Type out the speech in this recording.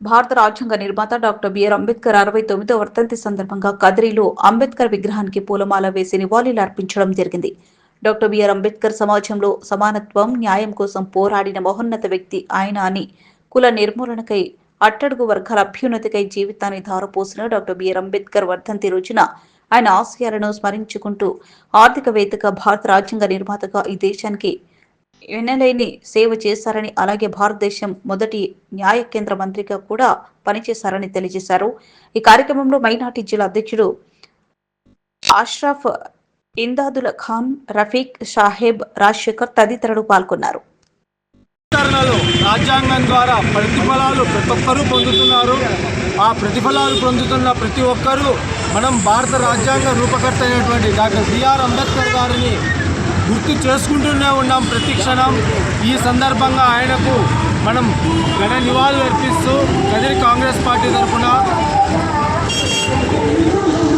భారత రాజ్యాంగ నిర్మాత డాక్టర్ బిఆర్ అంబేద్కర్ అరవై తొమ్మిదో వర్ధంతి సందర్భంగా కదిరిలో అంబేద్కర్ విగ్రహానికి పూలమాల వేసి నివాళులు అర్పించడం జరిగింది. డాక్టర్ బిఆర్ అంబేద్కర్ సమాజంలో సమానత్వం న్యాయం కోసం పోరాడిన మహోన్నత వ్యక్తి ఆయన అని కుల నిర్మూలనకై అట్టడుగు వర్గాల అభ్యున్నతికై జీవితాన్ని ధారపోసిన డాక్టర్ బిఆర్ అంబేద్కర్ వర్ధంతి రోజున ఆయన ఆశయాలను స్మరించుకుంటూ ఆర్థికవేత్తగా భారత రాజ్యాంగ నిర్మాతగా ఈ దేశానికి ఎనలేని సేవ చేశారని అలాగే భారతదేశం మొదటి న్యాయ కేంద్ర మంత్రిగా కూడా పనిచేశారని తెలియజేశారు. ఈ కార్యక్రమంలో మైనార్టీ జిల్లా అధ్యక్షుడు అష్రఫ్ ఇందాదుల్ ఖాన్ రఫీక్ షాహెబ్ రాజశేఖర్ తదితరులు పాల్గొన్నారు. రాజ్యాంగం ద్వారా ప్రతిఫలాలు ప్రతి ఒక్కరూ పొందుతున్నారు. ఆ ప్రతిఫలాలు పొందుతున్న ప్రతి ఒక్కరూ మనం భారత రాజ్యాంగ రూపకర్త అయినటువంటి డాక్టర్ బిఆర్ అంబేద్కర్ గారిని గుర్తు చేసుకుంటూనే ఉన్నాం ప్రతి క్షణం. ఈ సందర్భంగా ఆయనకు మనం ఘన నివాళులు అర్పిస్తూ కదిరి కాంగ్రెస్ పార్టీ తరఫున